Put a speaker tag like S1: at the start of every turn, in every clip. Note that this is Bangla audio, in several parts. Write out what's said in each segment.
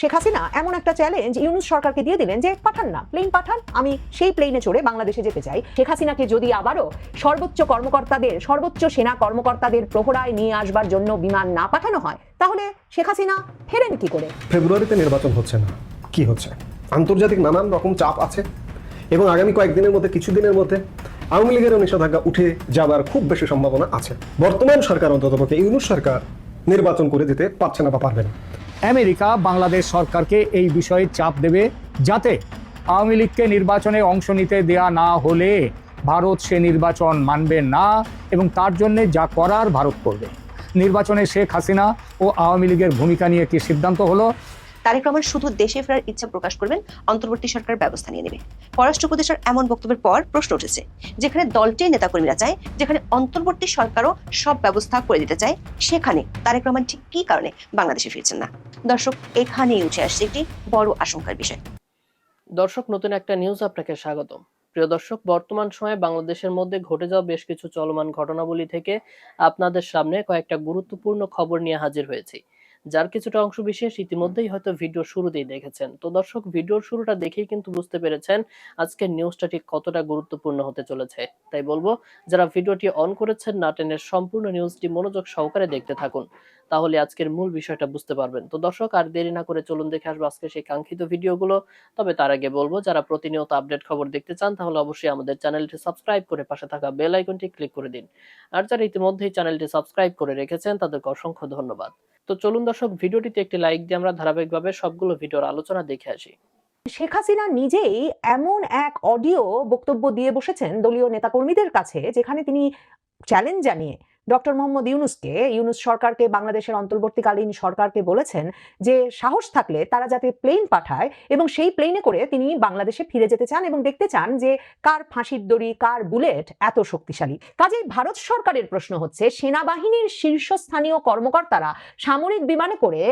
S1: শেখ হাসিনা এমন একটা চ্যালেঞ্জ ইউনুস সরকারকে দিয়ে দিলেন যে, পাঠান না প্লেন পাঠান। আমি সেই প্লেনে চড়ে বাংলাদেশে যেতে চাই। শেখ হাসিনাকে যদি আবারও সর্বোচ্চ কর্মকর্তাদের, সর্বোচ্চ সেনা কর্মকর্তাদের প্রহরায় নিয়ে আসবার জন্য বিমান না পাঠানো হয়, তাহলে শেখ হাসিনা ফেরেন কি করে?
S2: ফেব্রুয়ারিতে নির্বাচন হচ্ছে না। কি হচ্ছে? আন্তর্জাতিক নানান রকম চাপ আছে এবং আগামী কয়েকদিনের মধ্যে কিছুদিনের মধ্যে আওয়ামী লীগেরও নিষেধাজ্ঞা উঠে যাবার খুব বেশি সম্ভাবনা আছে। বর্তমান সরকার অন্ততপক্ষে ইউনুস সরকার নির্বাচন করে দিতে পারছে না বা পারবে না।
S3: আমেরিকা বাংলাদেশ সরকারকে এই বিষয়ে চাপ দেবে যাতে আওয়ামী লীগকে নির্বাচনে অংশ নিতে দেয়া না হলে ভারত সে নির্বাচন মানবে না এবং তার জন্য যা করার ভারত করবে। নির্বাচনে শেখ হাসিনা ও আওয়ামী লীগের ভূমিকা নিয়ে কি সিদ্ধান্ত হলো?
S4: তারেক রহমান শুধু দেশে ফেরার ইচ্ছা প্রকাশ করবেন, অন্তর্বর্তী সরকার ব্যবস্থা নিয়ে নেবে। পররাষ্ট্র উপদেষ্টার এমন বক্তব্যের পর প্রশ্ন উঠেছে, যেখানে দলটির নেতাকর্মীরা চায়, যেখানে অন্তর্বর্তী সরকারও সব ব্যবস্থা করে দিতে চায়, সেখানে তারেক রহমান ঠিক কি কারণে বাংলাদেশে ফিরছেন না? দর্শক, এখানেই উঠে আসছে একটি বড় আশঙ্কার বিষয়।
S5: দর্শক, নতুন একটা নিউজ আপনাকে স্বাগতম। প্রিয় দর্শক, বর্তমান সময়ে বাংলাদেশের মধ্যে ঘটে যাওয়া বেশ কিছু চলমান ঘটনাবলী থেকে আপনাদের সামনে কয়েকটা গুরুত্বপূর্ণ খবর নিয়ে হাজির হয়েছি। যার কিছুটা অংশ বিশেষ ইতিমধ্যেই হয়তো ভিডিও শুরুতেই দেখেছেন। তো দর্শক, ভিডিওর শুরুটা দেখেই কিন্তু বুঝতে পেরেছেন আজকের নিউজটা ঠিক কতটা গুরুত্বপূর্ণ হতে চলেছে। তাই বলব, যারা ভিডিওটি অন করেছেন নাটেনের সম্পূর্ণ নিউজটি মনোযোগ সহকারে দেখতে থাকুন। তাহলে আজকের মূল বিষয়টা বুঝতে পারবেন। তো দর্শক, আর দেরি না করে চলুন দেখে আসব আজকে সেই কাঙ্ক্ষিত ভিডিওগুলো। তবে তার আগে বলব, যারা প্রতিনিয়ত আপডেট খবর দেখতে চান, তাহলে অবশ্যই আমাদের চ্যানেলটি সাবস্ক্রাইব করে পাশে থাকা বেল আইকনটি ক্লিক করে দিন। আর যারা ইতিমধ্যেই চ্যানেলটি সাবস্ক্রাইব করে রেখেছেন, তাদেরকে অসংখ্য ধন্যবাদ। তো চলুন দর্শক, ভিডিওটিতে একটি লাইক দিয়ে আমরা ধারাবাহিকভাবে সবগুলো ভিডিওর আলোচনা দেখে আসি।
S1: শেখ হাসিনা নিজেই এমন এক অডিও বক্তব্য দিয়ে বসেছেন দলীয় নেতাকর্মীদের কাছে, যেখানে তিনি চ্যালেঞ্জ জানিয়ে ডক্টর মোহাম্মদ ইউনুসকে, ইউনুস সরকারকে, বাংলাদেশের অন্তর্বর্তীকালীন সরকারকে বলেছেন যে সাহস থাকলে তারা যাতে প্লেন পাঠায় এবং সেই প্লেনে করে তিনি বাংলাদেশে ফিরে যেতে চান এবং দেখতে চান যে কার ফাঁসির দড়ি, কার বুলেট এত শক্তিশালী। কাজেই ভারত সরকারের প্রশ্ন হচ্ছে, সেনাবাহিনীর শীর্ষস্থানীয় কর্মকর্তারা সামরিক বিমানে করে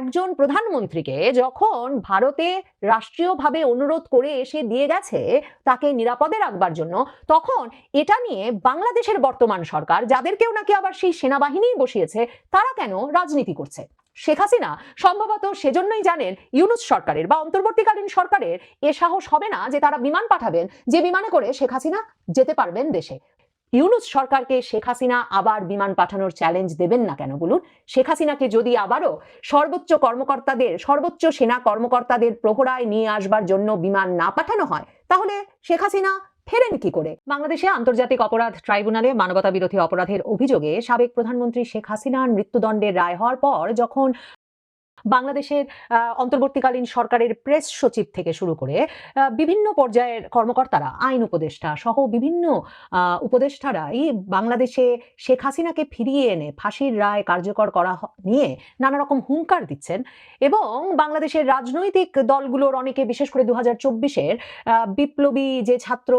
S1: একজন প্রধানমন্ত্রীকে যখন ভারতে রাষ্ট্রীয়ভাবে অনুরোধ করে এসে দিয়ে গেছে তাকে নিরাপদে রাখবার জন্য, তখন এটা নিয়ে বাংলাদেশের বর্তমান সরকার, যাদেরকেও নাকি আবার সেই সেনাবাহিনীই বসিয়েছে, তারা কেন রাজনীতি করছে? শেখ হাসিনা সম্ভবত সেজন্যই জানেন ইউনুস সরকারের বা অন্তর্বর্তীকালীন সরকারের এ সাহস হবে না যে তারা বিমান পাঠাবেন, যে বিমানে করে শেখ হাসিনা যেতে পারবেন দেশে। ইউনুস সরকারকে শেখ হাসিনা আবার বিমান পাঠানোর চ্যালেঞ্জ দেবেন না কেন বলুন? শেখ হাসিনাকে যদি আবারও সর্বোচ্চ কর্মকর্তাদের, সর্বোচ্চ সেনা কর্মকর্তাদের প্রহরায় নিয়ে আসবার জন্য বিমান না পাঠানো হয়, তাহলে শেখ হাসিনা ফেরেন কি করে? বাংলাদেশে আন্তর্জাতিক অপরাধ ট্রাইব্যুনালে মানবতা বিরোধী অপরাধের অভিযোগে সাবেক প্রধানমন্ত্রী শেখ হাসিনার মৃত্যুদণ্ডের রায় হওয়ার পর যখন বাংলাদেশের অন্তর্বর্তীকালীন সরকারের প্রেস সচিব থেকে শুরু করে বিভিন্ন পর্যায়ের কর্মকর্তারা, আইন উপদেষ্টা সহ বিভিন্ন উপদেষ্টারাই বাংলাদেশে শেখ হাসিনাকে ফিরিয়ে এনে ফাঁসির রায় কার্যকর করা নিয়ে নানা রকম হুঙ্কার দিচ্ছেন এবং বাংলাদেশের রাজনৈতিক দলগুলোর অনেকে, বিশেষ করে দু হাজার চব্বিশের বিপ্লবী যে ছাত্র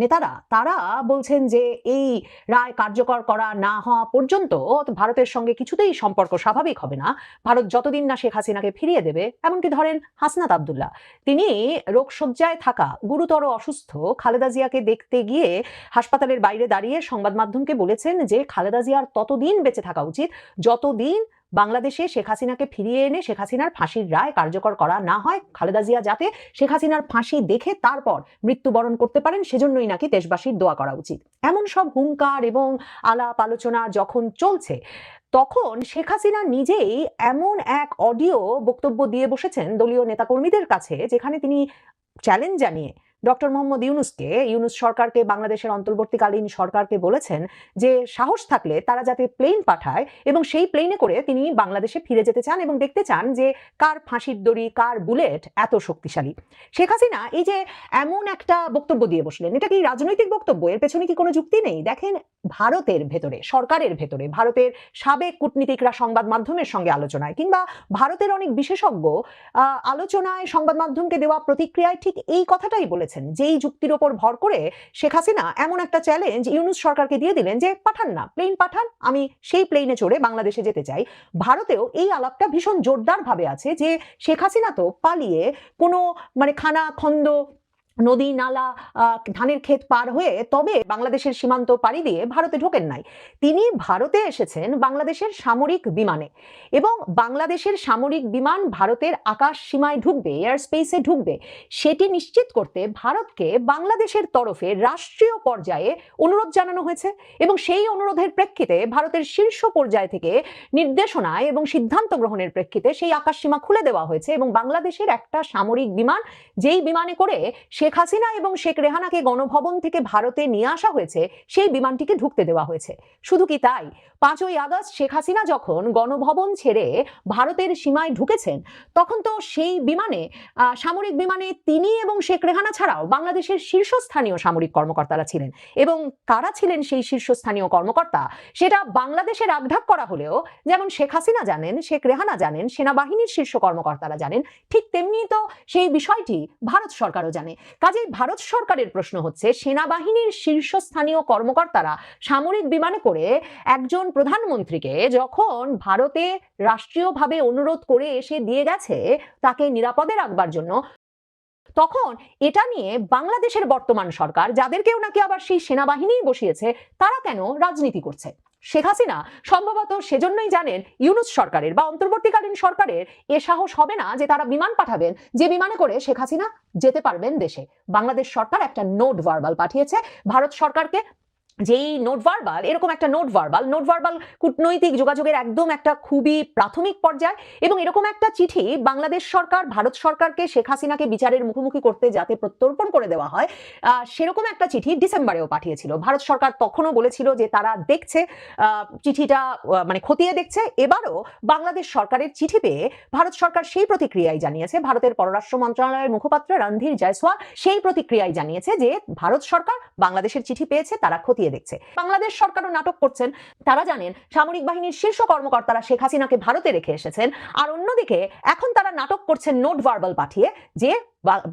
S1: নেতারা, তারা বলছেন যে এই রায় কার্যকর করা না হওয়া পর্যন্ত ভারতের সঙ্গে কিছুতেই সম্পর্ক স্বাভাবিক হবে না। ভারত যতদিন না শেখ হাসিনাকে ফিরিয়ে দেবে, এমনকি ধরেন হাসনাত আবদুল্লাহ। তিনি রোগশয্যায় থাকা, গুরুতর অসুস্থ খালেদা জিয়াকে দেখতে গিয়ে হাসপাতালের বাইরে দাঁড়িয়ে সংবাদ মাধ্যমকে বলেছেন যে খালেদা জিয়ার ততদিন বেঁচে থাকা উচিত, যতদিন বাংলাদেশে শেখ হাসিনাকে ফিরিয়ে এনে শেখ হাসিনার ফাঁসির রায় কার্যকর করা না হয়, খালেদা জিয়া যাতে শেখ হাসিনার ফাঁসি দেখে তারপর মৃত্যুবরণ করতে পারেন, সেজন্যই নাকি দেশবাসীর দোয়া করা উচিত। এমন সব হুঙ্কার এবং আলাপ আলোচনা যখন চলছে তখন শেখ হাসিনা নিজেই এমন এক অডিও বক্তব্য দিয়ে বসেছেন দলীয় নেতাকর্মীদের কাছে, যেখানে তিনি চ্যালেঞ্জ জানিয়ে ডক্টর মোহাম্মদ ইউনুসকে, ইউনুস সরকারকে, বাংলাদেশের অন্তর্বর্তীকালীন সরকারকে বলেছেন যে সাহস থাকলে তারা যাতে প্লেন পাঠায় এবং সেই প্লেনে করে তিনি বাংলাদেশে ফিরে যেতে চান এবং দেখতে চান যে কার ফাঁসির দড়ি, কার বুলেট এত শক্তিশালী। শেখ হাসিনা এই যে এমন একটা বক্তব্য দিয়ে বসলেন, এটা কি রাজনৈতিক বক্তব্য? এর পেছনে কি কোনো যুক্তি নেই? দেখেন ভারতের ভেতরে, সরকারের ভেতরে, ভারতের সাবেক কূটনীতিকরা সংবাদ মাধ্যমের সঙ্গে আলোচনায় কিংবা ভারতের অনেক বিশেষজ্ঞ আলোচনায় সংবাদ মাধ্যমকে দেওয়া প্রতিক্রিয়ায় ঠিক এই কথাটাই বলেছেন যেই যুক্তির ওপর ভর করে শেখ হাসিনা এমন একটা চ্যালেঞ্জ ইউনুস সরকারকে দিয়ে দিলেন যে, পাঠান না প্লেন পাঠান, আমি সেই প্লেনে চড়ে বাংলাদেশে যেতে চাই। ভারতেও এই আলাপটা ভীষণ জোরদার ভাবে আছে যে, শেখ হাসিনা তো পালিয়ে কোনো মানে খানা খন্দ নদী, নালা ধানের ক্ষেত পার হয়ে তবে বাংলাদেশের সীমান্ত পাড়ি দিয়ে ভারতে ঢোকেন নাই। তিনি ভারতে এসেছেন বাংলাদেশের সামরিক বিমানে এবং বাংলাদেশের সামরিক বিমান ভারতের আকাশ সীমায় ঢুকবে এয়ার স্পেসে ঢুকবে, সেটি নিশ্চিত করতে ভারতকে বাংলাদেশের তরফে রাষ্ট্রীয় পর্যায়ে অনুরোধ জানানো হয়েছে এবং সেই অনুরোধের প্রেক্ষিতে ভারতের শীর্ষ পর্যায় থেকে নির্দেশনায় এবং সিদ্ধান্ত গ্রহণের প্রেক্ষিতে সেই আকাশ সীমা খুলে দেওয়া হয়েছে এবং বাংলাদেশের একটা সামরিক বিমান যেই বিমানে করে শেখ হাসিনা এবং শেখ রেহানাকে গণভবন থেকে ভারতে নিয়ে আসা হয়েছে, সেই বিমানটিকে ঢুকতে দেওয়া হয়েছে। শুধু কি তাই? পাঁচই আগস্ট শেখ হাসিনা যখন গণভবন ছেড়ে ভারতের সীমায় ঢুকেছেন, তখন তো সেই বিমানে সামরিক বিমানে তিনি এবং শেখ রেহানা ছাড়াও বাংলাদেশের শীর্ষস্থানীয় সামরিক কর্মকর্তারা ছিলেন। এবং কারা ছিলেন সেই শীর্ষস্থানীয় কর্মকর্তা, সেটা বাংলাদেশের আগঢাক করা হলেও, যেমন শেখ হাসিনা জানেন, শেখ রেহানা জানেন, সেনাবাহিনীর শীর্ষ কর্মকর্তারা জানেন, ঠিক তেমনি তো সেই বিষয়টি ভারত সরকারও জানে। কাজেই ভারত সরকারের প্রশ্ন হচ্ছে, সেনাবাহিনীর শীর্ষস্থানীয় কর্মকর্তারা সামরিক বিমানে করে একজন প্রধানমন্ত্রীকে যখন ভারতে রাষ্ট্রীয়ভাবে অনুরোধ করে এসে দিয়ে গেছে, তাকে নিরাপদে রাখবার জন্য, তখন এটা নিয়ে বাংলাদেশের বর্তমান সরকার যাদেরকেও নাকি আবার সেই সেনাবাহিনীই বসিয়েছে, তারা কেন রাজনীতি করছে? শেখ হাসিনা সম্ভবত সেজন্যই জানেন ইউনুস সরকারের বা অন্তর্বর্তীকালীন সরকারের এ সাহস হবে না যে তারা বিমান পাঠাবেন, যে বিমানে করে শেখ হাসিনা যেতে পারবেন দেশে। বাংলাদেশ সরকার একটা নোট ভার্বাল পাঠিয়েছে, ভারত সরকারকে যেই নোট ভার্বাল, এরকম একটা নোট ভার্বাল নোট ভার্বাল কূটনৈতিক যোগাযোগের একদম একটা খুবই প্রাথমিক পর্যায় এবং এরকম একটা চিঠি বাংলাদেশ সরকার, ভারত সরকারকে শেখ হাসিনাকে বিচারের মুখোমুখি করতে যাতে প্রত্যর্পণ করে দেওয়া হয় সেরকম একটা চিঠি ডিসেম্বরেও পাঠিয়েছিল। ভারত সরকার তখনও বলেছিল যে তারা দেখছে চিঠিটা মানে খতিয়ে দেখছে। এবারও বাংলাদেশ সরকারের চিঠি পেয়ে ভারত সরকার সেই প্রতিক্রিয়াই জানিয়েছে। ভারতের পররাষ্ট্র মন্ত্রণালয়ের মুখপাত্র রণধীর জয়সওয়াল সেই প্রতিক্রিয়াই জানিয়েছে যে ভারত সরকার বাংলাদেশের চিঠি পেয়েছে, তারা খতিয়ে দেখছে। বাংলাদেশ সরকারও নাটক করছেন। তারা জানেন, সামরিক বাহিনীর শীর্ষ কর্মকর্তারা শেখ হাসিনাকে ভারতে রেখে এসেছেন। আর অন্যদিকে, এখন তারা নাটক করছেন নোট ভার্বাল পাঠিয়ে, যে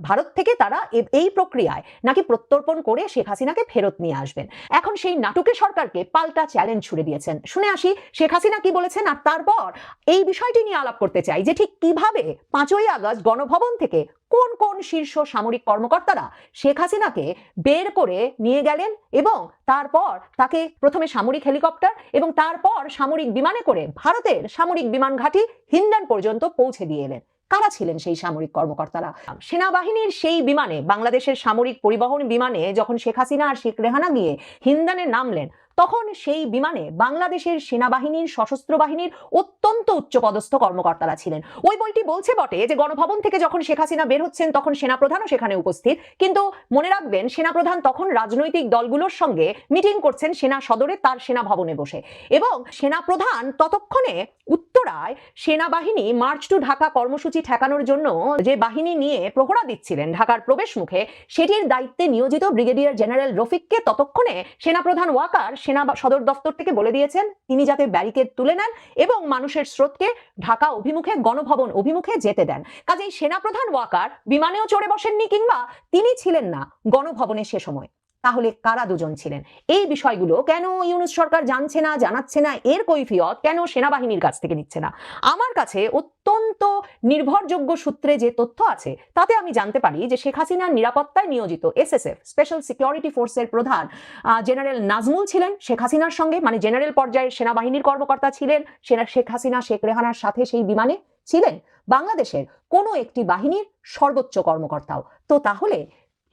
S1: ভারত থেকে তারা এই প্রক্রিয়ায় নাকি প্রত্যর্পণ করে শেখ হাসিনাকে ফেরত নিয়ে আসবেন। এখন সেই নাটকে সরকারকে পাল্টা চ্যালেঞ্জ ছুড়ে দিয়েছেন। শুনে আসি, শেখ হাসিনা কি বলেছেন? আর তারপর এই বিষয়টি নিয়ে আলাপ করতে চাই যে ঠিক কীভাবে পাঁচই আগস্ট গণভবন থেকে কোন কোন শীর্ষ সামরিক কর্মকর্তারা শেখ হাসিনাকে বের করে নিয়ে গেলেন এবং তারপর তাকে প্রথমে সামরিক হেলিকপ্টার এবং তারপর সামরিক বিমানে করে ভারতের সামরিক বিমান ঘাঁটি হিন্ডান পর্যন্ত পৌঁছে দিয়ে এলেন। কারা ছিলেন সেই সামরিক কর্মকর্তারা? সেনাবাহিনীর সেই বিমানে, বাংলাদেশের সামরিক পরিবহন বিমানে যখন শেখ হাসিনা আর শেখ রেহানা গিয়ে হিন্দানে নামলেন তখন সেই বিমানে বাংলাদেশের সেনাবাহিনীর, সশস্ত্র বাহিনীর অত্যন্ত উচ্চপদস্থ কর্মকর্তারা ছিলেন। ওই বইটি বলছে বটে যে, গণভবন থেকে যখন শেখ হাসিনা বের হচ্ছেন, তখন সেনাপ্রধানও সেখানে উপস্থিত। কিন্তু মনে রাখবেন, সেনাপ্রধান তখন রাজনৈতিক দলগুলোর সঙ্গে মিটিং করছেন সেনা সদরে, তার সেনা ভবনে বসে। এবং সেনাপ্রধান ততক্ষণে উত্তরায় সেনাবাহিনী মার্চ টু ঢাকা কর্মসূচি ঠেকানোর জন্য যে বাহিনী নিয়ে প্রহরা দিচ্ছিলেন ঢাকার প্রবেশ মুখে, সেটির দায়িত্বে নিয়োজিত ব্রিগেডিয়ার জেনারেল রফিককে ততক্ষণে সেনাপ্রধান ওয়াকার সেনা বা- সদর দপ্তর থেকে বলে দিয়েছেন, তিনি যাতে ব্যারিকেড তুলে নেন এবং মানুষের স্রোতকে ঢাকা অভিমুখে গণভবন অভিমুখে যেতে দেন। কাজেই সেনাপ্রধান ওয়াকার বিমানেও চড়ে বসেননি কিংবা তিনি ছিলেন না গণভবনে সে সময়। তাহলে কারা দুজন ছিলেন? এই বিষয়গুলো কেন ইউনুস সরকার জানছে না, জানাচ্ছে না? এর কৈফিয়ত কেন সেনাবাহিনীর কাছ থেকে নিচ্ছে না? আমার কাছে অত্যন্ত নির্ভরযোগ্য সূত্রে যে তথ্য আছে, তাতে আমি জানতে পারি যে শেখ হাসিনার নিরাপত্তায় নিয়োজিত এসএসএফ স্পেশাল সিকিউরিটি ফোর্সের প্রধান জেনারেল নাজমুল ছিলেন। শেখ হাসিনার সঙ্গে মানে জেনারেল পর্যায়ের সেনাবাহিনীর কর্মকর্তা ছিলেন। সেনা শেখ হাসিনা, শেখ রেহানার সাথে সেই বিমানে ছিলেন। বাংলাদেশের কোনো একটি বাহিনীর সর্বোচ্চ কর্মকর্তাও। তো তাহলে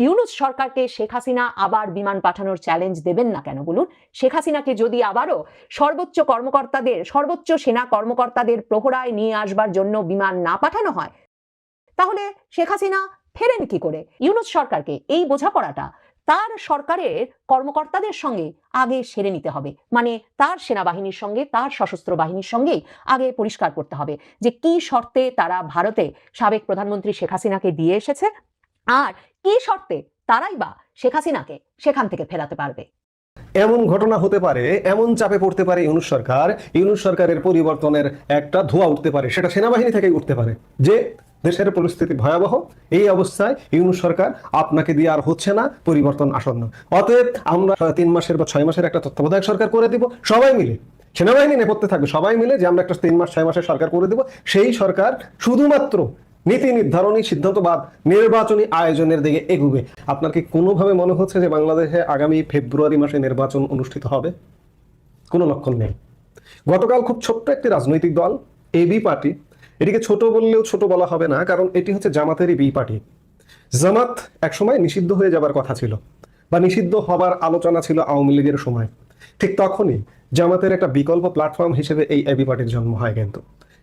S1: ইউনুস সরকারকে শেখ হাসিনা আবার বিমান পাঠানোর চ্যালেঞ্জ দেবেন না কেন বলুন? শেখ হাসিনাকে যদি আবারও সর্বোচ্চ কর্মকর্তাদের, সর্বোচ্চ সেনা কর্মকর্তাদের প্রহরায় নিয়ে আসবার জন্য বিমান না পাঠানো হয়, তাহলে শেখ হাসিনা ফেরেন কি করে? ইউনুস সরকারকে এই বোঝাপড়াটা তার সরকারের কর্মকর্তাদের সঙ্গে আগে সেরে নিতে হবে। মানে তার সেনাবাহিনীর সঙ্গে, তার সশস্ত্র বাহিনীর সঙ্গেই আগে পরিষ্কার করতে হবে যে কি শর্তে তারা ভারতে সাবেক প্রধানমন্ত্রী শেখ হাসিনাকে দিয়ে এসেছে আর কি শর্তে তারাই বা শেখ হাসিনাকে সেখান থেকে ফেরাতে পারবে?
S2: এমন ঘটনা হতে পারে, এমন চাপে পড়তে পারে ইউনুস সরকার, ইউনুস সরকারের পরিবর্তনের একটা ধোঁয়া উঠতে পারে, সেটা সেনাবাহিনী থেকেই উঠতে পারে। যে দেশের পরিস্থিতি ভয়াবহ, এই অবস্থায় ইউনুস সরকার আপনাকে দিয়ে আর হচ্ছে না, পরিবর্তন আসন্ন। অতএব আমরা তিন মাসের বা ছয় মাসের একটা তত্ত্বাবধায়ক সরকার করে দিব, সবাই মিলে। সেনাবাহিনী নেপথ্যে থাকবে, সবাই মিলে যে আমরা একটা তিন মাস, ছয় মাসের সরকার করে দেব, সেই সরকার শুধুমাত্র নীতি নির্ধারণী সিদ্ধান্তবাদ নির্বাচনী আয়োজনের দিকে এগুবে। আপনার কি কোনোভাবে মনে হচ্ছে যে বাংলাদেশে আগামী ফেব্রুয়ারি মাসে নির্বাচন অনুষ্ঠিত হবে? কোনো লক্ষণ নেই। গতকাল খুব ছোট্ট একটি রাজনৈতিক দল, এবি পার্টি, এটিকে ছোট বললেও ছোট বলা হবে না, কারণ এটি হচ্ছে জামাতেরই বি পার্টি। জামাত একসময় নিষিদ্ধ হয়ে যাবার কথা ছিল বা নিষিদ্ধ হবার আলোচনা ছিল আওয়ামী লীগের সময়। ঠিক তখনই জামাতের একটা বিকল্প প্ল্যাটফর্ম হিসেবে এই এবি পার্টির জন্ম হয় কিন্তু।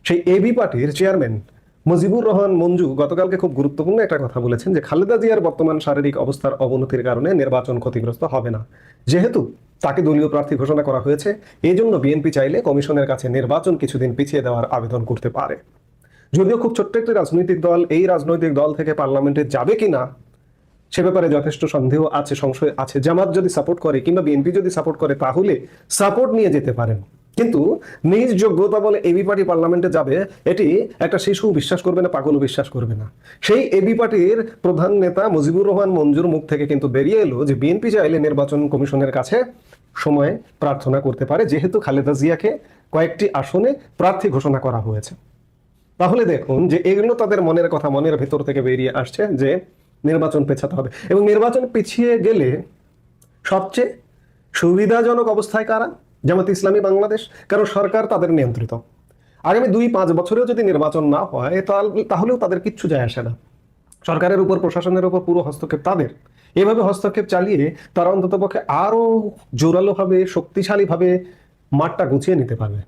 S2: সেই এবি পার্টির চেয়ারম্যান মুজিবুর রহমান মঞ্জু গতকালকে খুব গুরুত্বপূর্ণ একটা কথা বলেছেন যে খালেদা জিয়ার বর্তমান শারীরিক অবস্থার অবনতির কারণে নির্বাচন ক্ষতিগ্রস্ত হবে না। যেহেতু তাকে দলীয় প্রার্থী ঘোষণা করা হয়েছে এই জন্য বিএনপি চাইলে কমিশনের কাছে নির্বাচন কিছুদিন পিছিয়ে দেওয়ার আবেদন করতে পারে। যদিও খুব ছোট্ট একটি রাজনৈতিক দল, এই রাজনৈতিক দল থেকে পার্লামেন্টে যাবে কিনা সে ব্যাপারে যথেষ্ট সন্দেহ আছে, সংশয় আছে। জামাত যদি সাপোর্ট করে কিংবা বিএনপি যদি সাপোর্ট করে, তাহলে সাপোর্ট নিয়ে যেতে পারেন। কিন্তু নিজ যোগ্যতা বলে এবি পার্টি পার্লামেন্টে যাবে, এটি একটা শিশু বিশ্বাস করবে না, পাগলও বিশ্বাস করবে না। সেই এবি পার্টির প্রধান নেতা মুজিবুর রহমান মঞ্জুর মুখ থেকে কিন্তু বেরিয়ে এলো যে বিএনপি চাইলে নির্বাচন কমিশনের কাছে সময় প্রার্থনা করতে পারে, যেহেতু খালেদা জিয়াকে কয়েকটি আসনে প্রার্থী ঘোষণা করা হয়েছে। তাহলে দেখুন যে এগুলো তাদের মনের কথা, মনের ভেতর থেকে বেরিয়ে আসছে যে নির্বাচন পেছাতে হবে। এবং নির্বাচন পিছিয়ে গেলে সবচেয়ে সুবিধাজনক অবস্থায় কারা? জামাত ইসলামী বাংলাদেশ, কারণ সরকার তাদের নিয়ন্ত্রিত। আগামী দুই পাঁচ বছরেও যদি নির্বাচন না হয় তাহলে তাহলেও তাদের কিচ্ছু যায় আসে না। সরকারের উপর, প্রশাসনের উপর পুরো হস্তক্ষেপ তাদের। এভাবে হস্তক্ষেপ চালিয়ে তারা অন্ততপক্ষে আরও জোরালোভাবে, শক্তিশালীভাবে মাঠটা গুছিয়ে নিতে পারবে।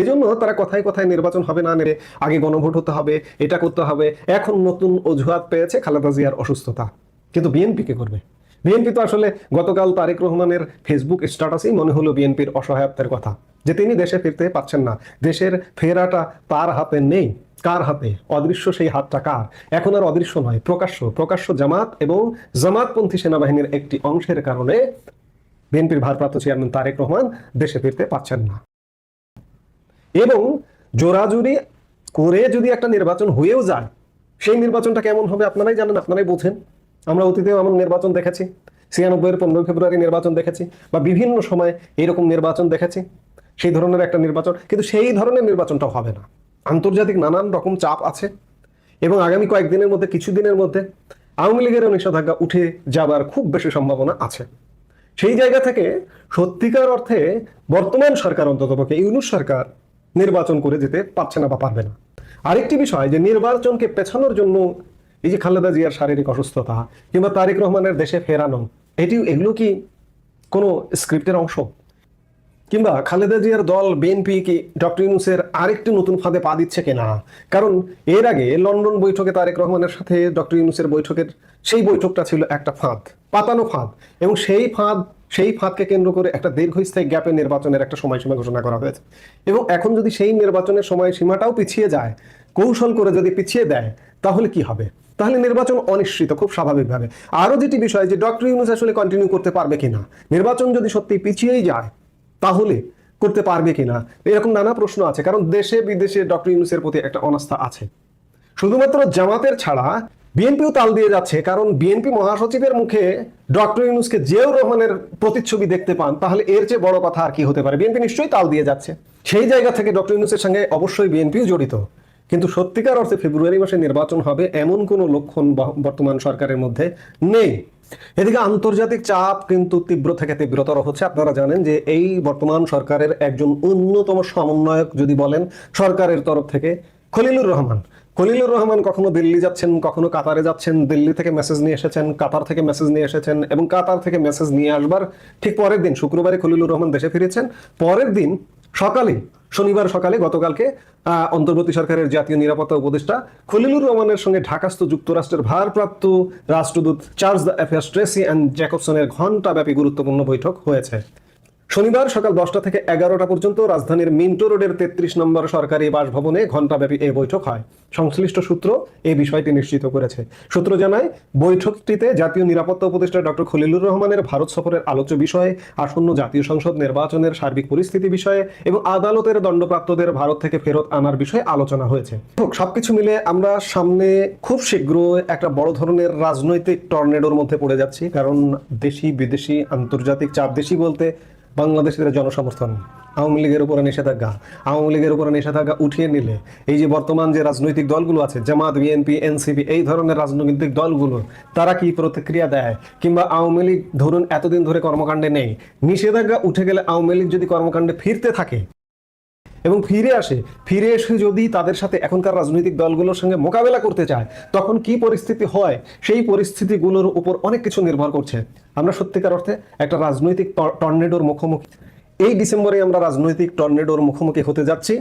S2: এই জন্য তারা কথায় কথায় নির্বাচন হবে না নেড়ে আগে গণভোট হতে হবে, এটা করতে হবে। এখন নতুন অজুহাত পেয়েছে খালেদা জিয়ার অসুস্থতা। কিন্তু বিএনপি কে করবে? বিএনপি তো আসলে গতকাল তারেক রহমানের ফেসবুক স্ট্যাটাসেই মনে হলো বিএনপির অসহায়ত্বের কথা। যে তিনি দেশে ফিরতে পারছেন না, দেশের ফেরাটা তার হাতে নেই। কার হাতে? অদৃশ্য সেই হাতটা কার? এখন আর অদৃশ্য নয়, প্রকাশ্য। প্রকাশ্য জামাত এবং জামাতপন্থী সেনাবাহিনীর একটি অংশের কারণে বিএনপির ভারপ্রাপ্ত চেয়ারম্যান তারেক রহমান দেশে ফিরতে পারছেন না। এবং জোরাজুরি করে যদি একটা নির্বাচন হয়েও যায়, সেই নির্বাচনটা কেমন হবে আপনারাই জানেন, আপনারাই বোঝেন। আমরা অতীতেও এমন নির্বাচন দেখেছি, ছিয়ানব্বইয়ের পনেরোই ফেব্রুয়ারি নির্বাচন দেখেছি, বা বিভিন্ন সময় এইরকম নির্বাচন দেখেছি, সেই ধরনের একটা নির্বাচন, কিন্তু সেই ধরনের নির্বাচনটাও হবে না। আন্তর্জাতিক নানান রকম চাপ আছে এবং আগামী কয়েকদিনের মধ্যে, কিছুদিনের মধ্যে আওয়ামী লীগেরও নিষেধাজ্ঞা উঠে যাবার খুব বেশি সম্ভাবনা আছে। সেই জায়গা থেকে সত্যিকার অর্থে বর্তমান সরকার অন্ততপক্ষে ইউনুস সরকার নির্বাচন করে যেতে পারছে না বা পারবে না। আরেকটি বিষয় যে, নির্বাচনকে পেছানোর জন্য এই যে খালেদা জিয়ার শারীরিক অসুস্থতা কিংবা তারেক রহমানের দেশে ফেরানো, এটি এগুলো কি কোনো স্ক্রিপ্টের অংশ? কিংবা খালেদা জিয়ার দল বিএনপি কি ডক্টর ইউনুসের আরেকটি নতুন ফাঁদে পা দিচ্ছে কিনা? কারণ এর আগে লন্ডন বৈঠকে তারেক রহমানের সাথে ডক্টর ইউনুসের বৈঠকের সেই বৈঠকটা ছিল একটা ফাঁদ, পাতানো ফাঁদ, এবং সেই ফাঁদ, সেই ফাঁদকে কেন্দ্র করে একটা দীর্ঘস্থায়ী গ্যাপে নির্বাচনের একটা সময়সীমা ঘোষণা করা হয়েছে। এবং এখন যদি সেই নির্বাচনের সময়সীমাটাও পিছিয়ে যায়, কৌশল করে যদি পিছিয়ে দেয় তাহলে কি হবে? তাহলে নির্বাচন অনিশ্চিত, খুব স্বাভাবিকভাবে। আরও যেটি বিষয়, যে ডক্টর ইউনুস আসলে কন্টিনিউ করতে পারবে কিনা? নির্বাচন যদি সত্যি পিছিয়েই যায়, তাহলে করতে পারবে কিনা? এরকম নানা প্রশ্ন আছে, কারণ দেশে বিদেশে ডক্টর ইউনুসের প্রতি একটা অনাস্থা আছে। শুধুমাত্র জামাতের ছাড়া বিএনপিও তাল দিয়ে যাচ্ছে, কারণ বিএনপি মহাসচিবের মুখে ডক্টর ইউনুসকে জিয়াউর রহমানের প্রতিচ্ছবি দেখতে পান, তাহলে এর চেয়ে বড় কথা আর কি হতে পারে? বিএনপি নিশ্চয়ই তাল দিয়ে যাচ্ছে। সেই জায়গা থেকে ডক্টর ইউনুসের সঙ্গে অবশ্যই বিএনপিও জড়িত। কিন্তু সত্যিকার অর্থে ফেব্রুয়ারি মাসে নির্বাচন হবে এমন কোনো লক্ষণ বর্তমান সরকারের মধ্যে নেই। এদিকে আন্তর্জাতিক চাপ কিন্তু তীব্র থেকে তীব্রতর হচ্ছে। আপনারা জানেন যে এই বর্তমান সরকারের একজন অন্যতম সমন্বয়ক যদি বলেন, সরকারের তরফ থেকে খলিলুর রহমান। খলিলুর রহমান কখনো দিল্লি যাচ্ছেন, কখনো কাতারে যাচ্ছেন, দিল্লি থেকে মেসেজ নিয়ে এসেছেন, কাতার থেকে মেসেজ নিয়ে এসেছেন এবং কাতার থেকে মেসেজ নিয়ে আসবার ঠিক পরের দিন, শুক্রবারে খলিলুর রহমান দেশে ফিরেছেন। পরের দিন সকালে, শনিবার সকালে গতকালকে অন্তর্বর্তী সরকারের জাতীয় নিরাপত্তা উপদেষ্টা খলিলুর রহমানের সঙ্গে ঢাকাস্থ যুক্তরাষ্ট্রের ভারপ্রাপ্ত রাষ্ট্রদূত charge d' affaires Tracy Ann জ্যাকবসনের ঘণ্টাব্যাপী গুরুত্বপূর্ণ বৈঠক হয়েছে। শনিবার সকাল দশটা থেকে এগারোটা পর্যন্ত রাজধানীর মিন্টো রোডের তেত্রিশ নম্বর সরকারি বাসভবনে ঘণ্টাব্যাপী এই বৈঠক হয়। সংশ্লিষ্ট সূত্র এই বিষয়টি নিশ্চিত করেছে। সূত্র জানায়, বৈঠকটিতে জাতীয় নিরাপত্তা উপদেষ্টা ডক্টর খলিলুর রহমানের ভারত সফরের আলোচ্য বিষয়ে আসন্ন জাতীয় সংসদ নির্বাচনের সার্বিক পরিস্থিতি বিষয়ে এবং আদালতের দণ্ডপ্রাপ্তদের ভারত থেকে ফেরত আনার বিষয়ে আলোচনা হয়েছে। সবকিছু মিলে আমরা সামনে খুব শীঘ্র একটা বড় ধরনের রাজনৈতিক টর্নেডোর মধ্যে পড়ে যাচ্ছি। কারণ দেশি বিদেশি আন্তর্জাতিক চাপ দেশি বলতে বাংলাদেশের জনসমর্থন আওয়ামী লীগের উপরে নিষেধাজ্ঞা, আওয়ামী লীগের উপরে নিষেধাজ্ঞা উঠিয়ে নিলে এই যে বর্তমান যে রাজনৈতিক দলগুলো আছে, জামাত, বিএনপি, এনসিপি, এই ধরনের রাজনৈতিক দলগুলো, তারা কি প্রতিক্রিয়া দেয়? কিংবা আওয়ামী লীগ ধরুন এতদিন ধরে কর্মকাণ্ডে নেই, নিষেধাজ্ঞা উঠে গেলে আওয়ামী লীগ যদি কর্মকাণ্ডে ফিরতে থাকে এবং ফিরে আসে। ফিরে এসে যদি তাদের সাথে এখনকার রাজনৈতিক দলগুলোর সঙ্গে মোকাবেলা করতে চায়, তখন কি পরিস্থিতি হয়? সেই পরিস্থিতিগুলোর উপর অনেক কিছু নির্ভর করছে। আমরা সত্যিকার অর্থে একটা রাজনৈতিক টর্নেডোর মুখোমুখি। এই ডিসেম্বরে আমরা রাজনৈতিক টর্নেডোর মুখোমুখি হতে যাচ্ছি।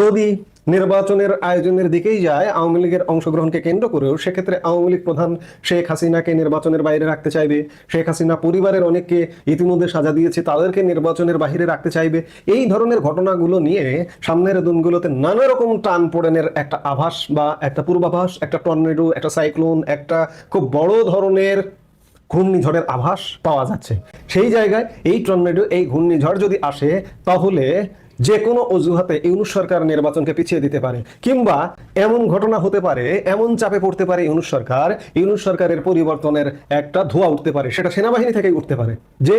S2: যদি নির্বাচনের আয়োজনের দিকেই যায়, আওয়ামী লীগের অংশগ্রহণকে কেন্দ্র করেও সেক্ষেত্রে আওয়ামী লীগ প্রধান শেখ হাসিনাকে নির্বাচনের বাইরে রাখতে চাইবে। শেখ হাসিনা পরিবারের অনেককে ইতিমধ্যে সাজা দিয়েছে, তাদেরকে নির্বাচনের বাইরে রাখতে চাইবে। এই ধরনের ঘটনাগুলো নিয়ে সামনের দিনগুলোতে নানা রকম টান পড়েনের একটা আভাস বা একটা পূর্বাভাস, একটা টর্নেডো, একটা সাইক্লোন, একটা খুব বড় ধরনের ঘূর্ণিঝড়ের আভাস পাওয়া যাচ্ছে। সেই জায়গায় এই টর্নেডো, এই ঘূর্ণিঝড় যদি আসে, তাহলে যে কোনো অজুহাতে ইউনুস সরকার নির্বাচনকে পিছিয়ে দিতে পারে, কিংবা এমন ঘটনা হতে পারে, এমন চাপে পড়তে পারে ইউনুস সরকার, ইউনুস সরকারের পরিবর্তনের একটা ধোঁয়া উঠতে পারে, সেটা সেনাবাহিনী থেকেই উঠতে পারে। যে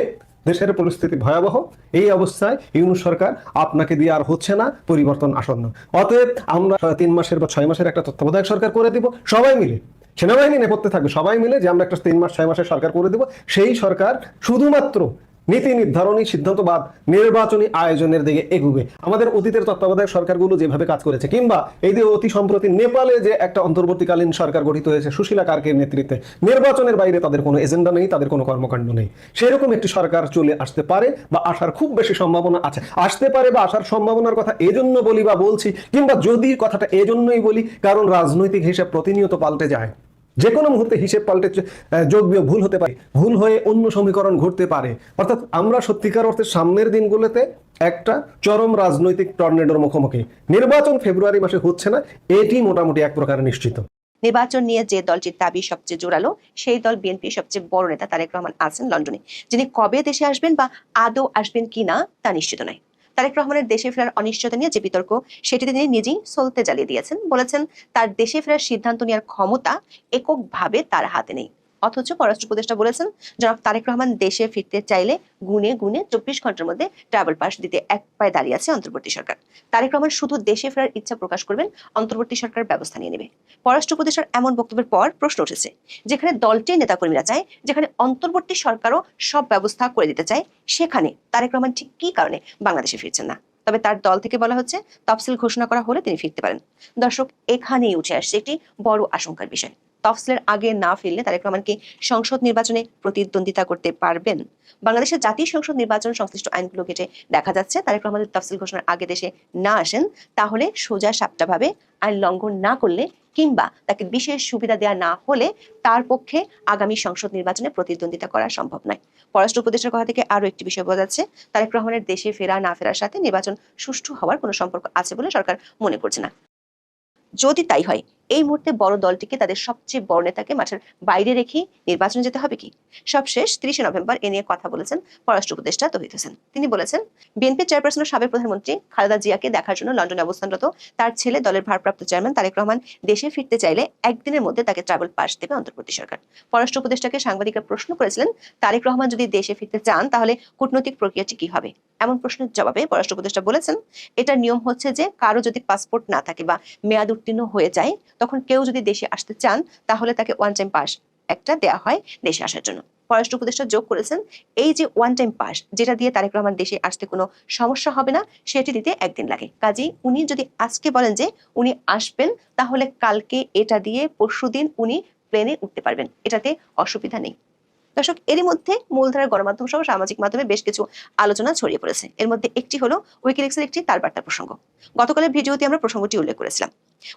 S2: দেশের পরিস্থিতি ভয়াবহ, এই অবস্থায় ইউনুস সরকার আপনাকে দিয়ে আর হচ্ছে না, পরিবর্তন আসন্ন। অতএব আমরা তিন মাসের বা ছয় মাসের একটা তত্ত্বাবধায়ক সরকার করে দিব, সবাই মিলে। সেনাবাহিনী নেপথ্যে থাকবে, সবাই মিলে যে আমরা একটা তিন মাস, ছয় মাসের সরকার করে দেব, সেই সরকার শুধুমাত্র নীতি নির্ধারণী সিদ্ধান্তবাদ নির্বাচনী আয়োজনের দিকে এগুবে। আমাদের অতীতের তত্ত্বাবধায়ক সরকারগুলো যেভাবে কাজ করেছে, কিংবা এই যে অতি সম্প্রতি নেপালে যে একটা অন্তর্বর্তীকালীন সরকার গঠিত হয়েছে, সুশীলা কার্কের নেতৃত্বে, নির্বাচনের বাইরে তাদের কোনো এজেন্ডা নেই, তাদের কোনো কর্মকাণ্ড নেই। সেরকম একটি সরকার চলে আসতে পারে বা আসার খুব বেশি সম্ভাবনা আছে। আসতে পারে বা আসার সম্ভাবনার কথা এজন্য বলি বা বলছি, কিংবা যদি কথাটা এজন্যই বলি, কারণ রাজনৈতিক হিসাব প্রতিনিয়ত পাল্টে যায়। যে কোনো মুহূর্তে হিসেব পাল্টে যোগ বিয়োগ ভুল হতে পারে। ভুল হয়ে অন্য সমীকরণ ঘটতে পারে। অর্থাৎ আমরা সত্যিকার অর্থে সামনের দিনগুলোতে একটা চরম রাজনৈতিক টর্নেডোর মুখোমুখি। নির্বাচন ফেব্রুয়ারি মাসে হচ্ছে না, এটি মোটামুটি এক প্রকার নিশ্চিত।
S4: নির্বাচন নিয়ে যে দলটির দাবি সবচেয়ে জোরালো, সেই দল বিএনপির সবচেয়ে বড় নেতা তারেক রহমান আছেন লন্ডনে। যিনি কবে দেশে আসবেন বা আদৌ আসবেন কিনা তা নিশ্চিত নয়। তারেক রহমানের দেশে ফেরার অনিশ্চয়তা নিয়ে যে বিতর্ক সেটি তিনি নিজেই সলতে জ্বালিয়ে দিয়েছেন। বলেছেন, তার দেশে ফেরার সিদ্ধান্ত নেওয়ার ক্ষমতা এককভাবে তার হাতে নেই। অথচ পররাষ্ট্র উপদেষ্টা বলেছেন, জনাব তারেক রহমান দেশে ফিরতে চাইলে গুনে গুনে চব্বিশ ঘণ্টার মধ্যে ট্রাভেল পাস দিতে এক পায়ে দাঁড়িয়ে আছে অন্তর্বর্তী সরকার। তারেক রহমান শুধু দেশে ফেরার ইচ্ছা প্রকাশ করবেন, অন্তর্বর্তী সরকার ব্যবস্থা নিয়ে নেবে। পররাষ্ট্র উপদেষ্টার এমন বক্তব্যের পর প্রশ্ন উঠেছে, যেখানে দলটির নেতাকর্মীরা চায়, যেখানে অন্তর্বর্তী সরকারও সব ব্যবস্থা করে দিতে চায়, সেখানে তারেক রহমান ঠিক কি কারণে বাংলাদেশে ফিরছেন না? তবে তার দল থেকে বলা হচ্ছে, তফসিল ঘোষণা করা হলে তিনি ফিরতে পারেন। দর্শক, এখানেই উঠে আসছে একটি বড় আশঙ্কার বিষয়। তফসিলের আগে না ফিরলে তারেক রহমান কি সংসদ নির্বাচনে প্রতিদ্বন্দ্বিতা করতে পারবেন? বাংলাদেশের জাতীয় সংসদ নির্বাচন সংশ্লিষ্ট আইনগুলো ঘেটে দেখা যাচ্ছে। তারেক রহমানের তফসিল ঘোষণার আগে দেশে না আসেন, তাহলে সোজা সাপটাভাবে আইন লঙ্ঘন না করলে কিংবা তাকে বিশেষ সুবিধা দেওয়া না হলে তার পক্ষে আগামী সংসদ নির্বাচনে প্রতিদ্বন্দ্বিতা করা সম্ভব নয়। পররাষ্ট্র উপদেষ্টার কথা থেকে আরও একটি বিষয় বোঝা যাচ্ছে, তারেক রহমানের দেশে ফেরা না ফেরার সাথে নির্বাচন সুষ্ঠু হওয়ার কোনো সম্পর্ক আছে বলে সরকার মনে করছে না। যদি তাই হয় এই মুহূর্তে বড় দলটিকে তাদের সবচেয়ে বড় নেতাকে মাঠের বাইরে রেখে নির্বাচনে যেতে হবে কি? সবশেষ তিরিশে নভেম্বর এ নিয়ে কথা বলেছেন পররাষ্ট্র উপদেষ্টা তহিদ হোসেন। তিনি বলেছেন, বিএনপি চেয়ারপারসন ও সাবেক প্রধানমন্ত্রী খালেদা জিয়াকে দেখার জন্য লন্ডনে অবস্থানরত তার ছেলে দলের ভারপ্রাপ্ত চেয়ারম্যান তারেক রহমান দেশে ফিরতে চাইলে একদিনের মধ্যে তাকে ট্রাভেল পাস দেবে অন্তর্বর্তী সরকার। পররাষ্ট্র উপদেষ্টাকে সাংবাদিকরা প্রশ্ন করেছিলেন, তারেক রহমান যদি দেশে ফিরতে চান তাহলে কূটনৈতিক প্রক্রিয়াটি কি হবে? এমন প্রশ্নের জবাবে পররাষ্ট্র উপদেষ্টা বলেছেন, এটার নিয়ম হচ্ছে যে কারও যদি পাসপোর্ট না থাকে বা মেয়াদ উত্তীর্ণ হয়ে যায় তখন কেউ যদি দেশে আসতে চান, তাহলে তাকে ওয়ান টাইম পাস একটা দেয়া হয় দেশে আসার জন্য। পররাষ্ট্র উপদেষ্টা যোগ করেছেন, এই যে ওয়ান টাইম পাস যেটা দিয়ে তারেক রহমান দেশে আসতে কোনো সমস্যা হবে না, সেটি দিতে একদিন লাগে। কাজেই উনি যদি আজকে বলেন যে উনি আসবেন, তাহলে কালকে এটা দিয়ে পরশু দিন উনি প্লেনে উঠতে পারবেন। এটাতে অসুবিধা নেই। দর্শক, এরই মধ্যে মূলধারার গণমাধ্যম সহ সামাজিক মাধ্যমে বেশ কিছু আলোচনা ছড়িয়ে পড়েছে। এর মধ্যে একটি হলো উইকিলিক্সের একটি তারবার্তা প্রসঙ্গ। গতকালের ভিডিওতে আমরা প্রসঙ্গটি উল্লেখ করেছিলাম।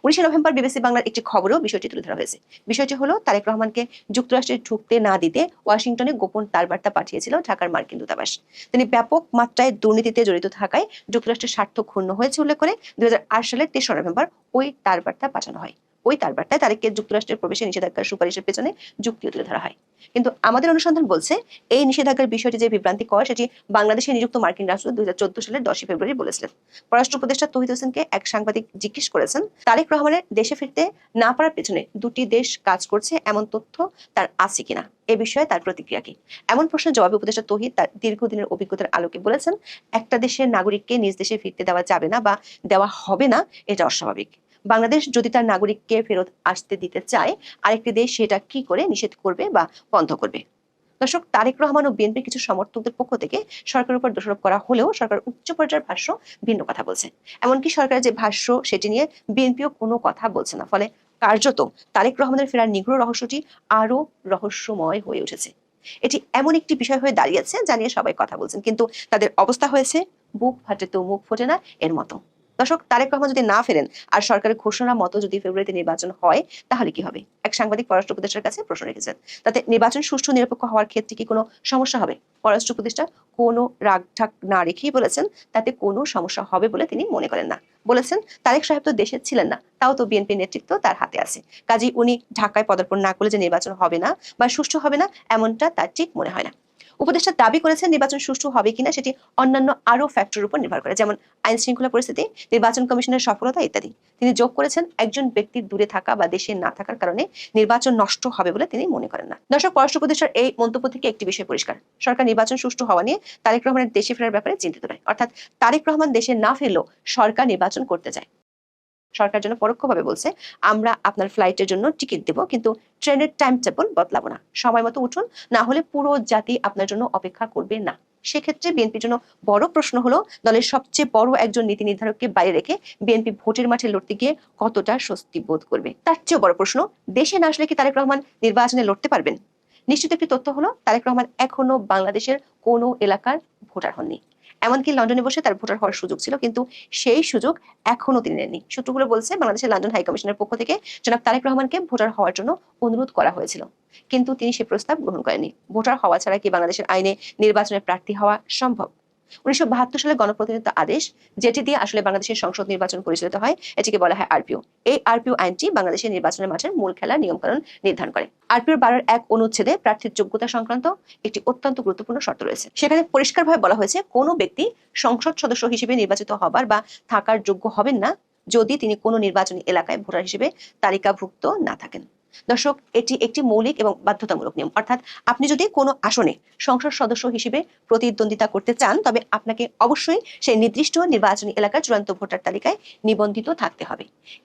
S4: উনিশে নভেম্বর বিবিসি বাংলার একটি খবরেও বিষয়টি তুলে ধরা হয়েছে। বিষয়টি হলো, তারেক রহমানকে যুক্তরাষ্ট্রে ঢুকতে না দিতে ওয়াশিংটনে গোপন তার বার্তা পাঠিয়েছিল ঢাকার মার্কিন দূতাবাস। তিনি ব্যাপক মাত্রায় দুর্নীতিতে জড়িত থাকায় যুক্তরাষ্ট্রের স্বার্থ ক্ষুণ্ণ হয়েছে উল্লেখ করে দুই হাজার আট সালের তেসরা নভেম্বর ওই তার বার্তা পাঠানো হয়। ওই তার বার্তায় তারেককে যুক্তরাষ্ট্রের প্রবেশে নিষেধাজ্ঞার সুপারিশের পেছনে যুক্তিও তুলে ধরা হয়। কিন্তু আমাদের অনুসন্ধান বলছে, এই নিষেধাজ্ঞার বিষয়টি যে বিভ্রান্তিকর সেটি বাংলাদেশে নিযুক্ত মার্কিন রাষ্ট্রদূত দুই হাজার চোদ্দ সালের দশই ফেব্রুয়ারি বলেছিলেন। পররাষ্ট্র উপদেষ্টা তহিদ হোসেনকে এক সাংবাদিক জিজ্ঞেস করেছেন, তারেক রহমানের দেশে ফিরতে না পারার পেছনে দুটি দেশ কাজ করছে, এমন তথ্য তার আছে কিনা? এ বিষয়ে তার প্রতিক্রিয়া কি? এমন প্রশ্নের জবাবে উপদেষ্টা তহিদ তার দীর্ঘদিনের অভিজ্ঞতার আলোকে বলেছেন, একটা দেশের নাগরিককে নিজ দেশে ফিরতে দেওয়া যাবে না বা দেওয়া হবে না, এটা অস্বাভাবিক। বাংলাদেশ যদি তার নাগরিককে ফেরত আসতে দিতে চায়, আরেকটি দেশ সেটা কি করে নিষেধ করবে বা বন্ধ করবে? দর্শক, তারেক রহমান ও বিএনপির কিছু সমর্থকদের পক্ষ থেকে সরকারের উপর দোষারোপ করা হলেও সরকার উচ্চ পর্যায়ের ভাষ্য ভিন্ন কথা বলছে। এমনকি সরকারের যে ভাষ্য, সেটি নিয়ে বিএনপিও কোনো কথা বলছে না। ফলে কার্যত তারেক রহমানের ফেরার নিগ্রহ রহস্যটি আরও রহস্যময় হয়ে উঠেছে। এটি এমন একটি বিষয় হয়ে দাঁড়িয়েছে যা নিয়ে সবাই কথা বলছেন। কিন্তু তাদের অবস্থা হয়েছে, বুক ফাটে তো মুখ ফোটে না, এর মতো। দর্শক, তারেক রহমান যদি না ফেরেন আর সরকারের ঘোষণা মতো যদি ফেব্রুয়ারিতে নির্বাচন হয়, তাহলে কি হবে? এক সাংবাদিক পররাষ্ট্র উপদেষ্টার কাছে প্রশ্ন রেখেছেন। তাতে নির্বাচন সুষ্ঠু, নিরপেক্ষ হওয়ার ক্ষেত্রে কি কোনো সমস্যা হবে? পররাষ্ট্র উপদেষ্টা কোনো রাগ ঠাক না রেখেই বলেছেন, তাতে কোনো সমস্যা হবে বলে তিনি মনে করেন না। বলেছেন, তারেক সাহেব তো দেশে ছিলেন না, তাও তো বিএনপি নেতৃত্ব তার হাতে আছে। কাজেই উনি ঢাকায় পদার্পণ না করলে যে নির্বাচন হবে না বা সুষ্ঠু হবে না, এমনটা তার ঠিক মনে হয় না। উপদেষ্টা দাবি করেছেন নির্বাচন সুষ্ঠু হবে কিনা সেটি অন্যান্য আরও ফ্যাক্টরের উপর নির্ভর করে, যেমন আইন শৃঙ্খলা পরিস্থিতি, নির্বাচন কমিশনের সফলতা ইত্যাদি। তিনি যোগ করেছেন একজন ব্যক্তির দূরে থাকা বা দেশে না থাকার কারণে নির্বাচন নষ্ট হবে বলে তিনি মনে করেন না। দর্শক, পররাষ্ট্র উপদেষ্টার এই মন্তব্য থেকে একটি বিষয় পরিষ্কার। সরকার নির্বাচন সুষ্ঠু হওয়া নিয়ে তারেক রহমানের দেশে ফেরার ব্যাপারে চিন্তিত নয়। অর্থাৎ তারেক রহমান দেশে না ফিরলেও সরকার নির্বাচন করতে চায়। সরকার জন্য পরোক্ষভাবে বলছে, আমরা আপনার ফ্লাইটের জন্য টিকিট দেব, কিন্তু ট্রেনের টাইম টেবল বদলাবো না। সময় মতো উঠুন, না হলে পুরো জাতি আপনার জন্য অপেক্ষা করবে না। সেক্ষেত্রে বিএনপির জন্য বড় প্রশ্ন হলো, দলের সবচেয়ে বড় একজন নীতি নির্ধারককে বাইরে রেখে বিএনপি ভোটের মাঠে লড়তে গিয়ে কতটা স্বস্তি বোধ করবে? তার চেয়েও বড় প্রশ্ন, দেশে না আসলে কি তারেক রহমান নির্বাচনে লড়তে পারবেন? নিশ্চিত একটি তথ্য হলো, তারেক রহমান এখনও বাংলাদেশের কোনো এলাকার ভোটার হননি। এমনকি লন্ডনে বসে তার ভোটার হওয়ার সুযোগ ছিল, কিন্তু সেই সুযোগ এখনও তিনি নেননি। সূত্রগুলো বলছে, বাংলাদেশের লন্ডন হাইকমিশনের পক্ষ থেকে জনাব তারেক রহমানকে ভোটার হওয়ার জন্য অনুরোধ করা হয়েছিল, কিন্তু তিনি সে প্রস্তাব গ্রহণ করেননি। ভোটার হওয়া ছাড়া কি বাংলাদেশের আইনে নির্বাচনে প্রার্থী হওয়া সম্ভব? উনিশশো বাহাত্তর সালে গণপ্রতিনিধিত্ব আদেশ, যেটি দিয়ে আসলে বাংলাদেশের সংসদ নির্বাচন পরিচালিত হয়, এটিকে বলা হয় আরপিও। এই আরপিও আইনটি বাংলাদেশের নির্বাচনের মাঠের মূল খেলার নিয়মকানুন নির্ধারণ করে। আরপিওর বারের এক অনুচ্ছেদে প্রার্থীর যোগ্যতা সংক্রান্ত একটি অত্যন্ত গুরুত্বপূর্ণ শর্ত রয়েছে। সেখানে পরিষ্কারভাবে বলা হয়েছে, কোনো ব্যক্তি সংসদ সদস্য হিসেবে নির্বাচিত হবার বা থাকার যোগ্য হবেন না, যদি তিনি কোনো নির্বাচনী এলাকায় ভোটার হিসেবে তালিকাভুক্ত না থাকেন। দর্শক, এটি একটি মৌলিক এবং বাধ্যতামূলক নিয়ম। অর্থাৎ আপনি যদি কোনো আসনে সংসদ সদস্য হিসেবে প্রতিদ্বন্দ্বিতা করতে চান, তবে আপনাকে অবশ্যই সেই নির্দিষ্ট নির্বাচনী এলাকার চূড়ান্ত ভোটার তালিকায় নিবন্ধিত থাকতে হবে।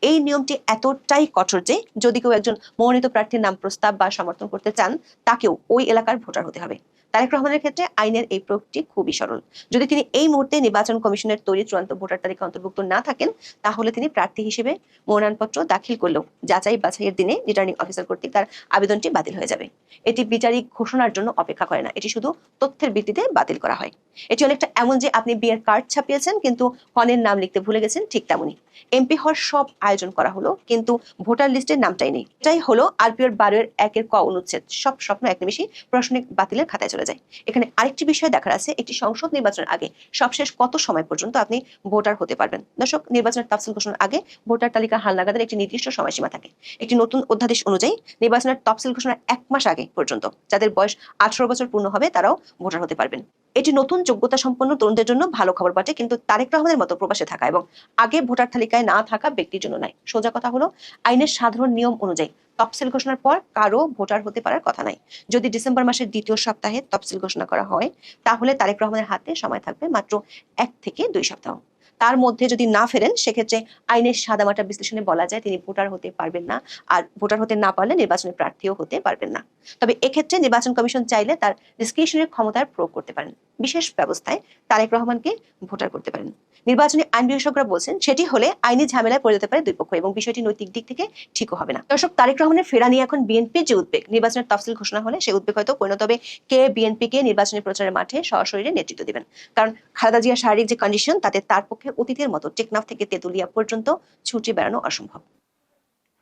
S4: এই নিয়মটি এতটাই কঠোর যে, যদি কেউ একজন মনোনীত প্রার্থীর নাম প্রস্তাব বা সমর্থন করতে চান, তাকেও ওই এলাকার ভোটার হতে হবে। তারেক রহমানের ক্ষেত্রে আইনের এই প্রয়োগটি খুবই সরল। যদি তিনি এই মুহূর্তে নির্বাচন কমিশনের তৈরি চূড়ান্ত ভোটার তালিকা অন্তর্ভুক্ত না থাকেন, তাহলে তিনি প্রার্থী হিসেবে মনোনয়নপত্র দাখিল করলেও যাচাই বাছাইয়ের দিনে রিটার্নিং অফিসার কর্তৃক তার আবেদনটি বাতিল হয়ে যাবে। এটি বিচারিক ঘোষণার জন্য অপেক্ষা করে না, এটি শুধু তথ্যের ভিত্তিতে বাতিল করা হয়। এটি অনেকটা এমন যে আপনি বিয়ের কার্ড ছাপিয়েছেন, কিন্তু কনের নাম লিখতে ভুলে গেছেন, ঠিক তেমনই। এমপি হওয়ার সব আয়োজন করা হলো, কিন্তু ভোটার লিস্টের নামটাই নেই। এটাই হলো আরপিওর বারোয়ের একের ক অনুচ্ছেদ। সব স্বপ্ন এক নিমিষে প্রশ্নে বাতিলের খাতায় চলে যায়। এখানে আরেকটি বিষয় দেখার আছে, একটি সংসদ নির্বাচনের আগে সবশেষ কত সময় পর্যন্ত আপনি ভোটার হতে পারবেন? দর্শক, নির্বাচনের তফসিল ঘোষণার আগে ভোটার তালিকা হালনাগাদের একটি নির্দিষ্ট সময়সীমা থাকে। একটি নতুন অধ্যাদেশ অনুযায়ী নির্বাচনের তফসিল ঘোষণার এক মাস আগে পর্যন্ত। যাদের বয়স আঠারো বছর পূর্ণ হবে, তারাও ভোটার হতে পারবেন। এটি নতুন যোগ্যতা সম্পন্ন তরুণদের জন্য ভালো খবর পাঠে কিন্তু তারেক রহমানের মতো প্রবাসে থাকা এবং আগে ভোটার তালিকায় না থাকা ব্যক্তির জন্য নয়। সোজা কথা হলো, আইনের সাধারণ নিয়ম অনুযায়ী তফসিল ঘোষণার পর কারও ভোটার হতে পারার কথা নাই। যদি ডিসেম্বর মাসের দ্বিতীয় সপ্তাহে তফসিল ঘোষণা করা হয়, তাহলে তারেক রহমানের হাতে সময় থাকবে মাত্র এক থেকে দুই সপ্তাহ। তার মধ্যে যদি না ফেরেন, সেক্ষেত্রে আইনের সাদামাটা বিশ্লেষণে বলা যায় তিনি ভোটার হতে পারবেন না। আর ভোটার হতে না পারলে নির্বাচনে প্রার্থীও হতে পারবেন না। তবে এক্ষেত্রে নির্বাচন কমিশন চাইলে তার ডিসক্রিপশনের ক্ষমতার প্রয়োগ করতে পারেন। বিশেষ ব্যবস্থায় তারেক রহমানকে ভোটার করতে পারেন। নির্বাচনী আইন বিশেষজ্ঞরা বলছেন, সেটি হলে আইনি ঝামেলায় পড়ে যেতে পারে দুই পক্ষ এবং বিষয়টি নৈতিক দিক থেকে ঠিকও হবে না। দর্শক, তারেক রহমানের ফেরা নিয়ে এখন বিএনপির যে উদ্বেগ, নির্বাচনের তফসিল ঘোষণা হলে সেই উদ্বেগ হয়তো পরিণত হবে। কে বিএনপি কে নির্বাচনী প্রচারের মাঠে সরাসরি নেতৃত্ব দিবেন? কারণ খালেদা জিয়ার শারীরিক যে কন্ডিশন তাতে তার পক্ষে অতীতের মতো টেকনাফ থেকে তেতুলিয়া পর্যন্ত ছুটি বেড়ানো অসম্ভব।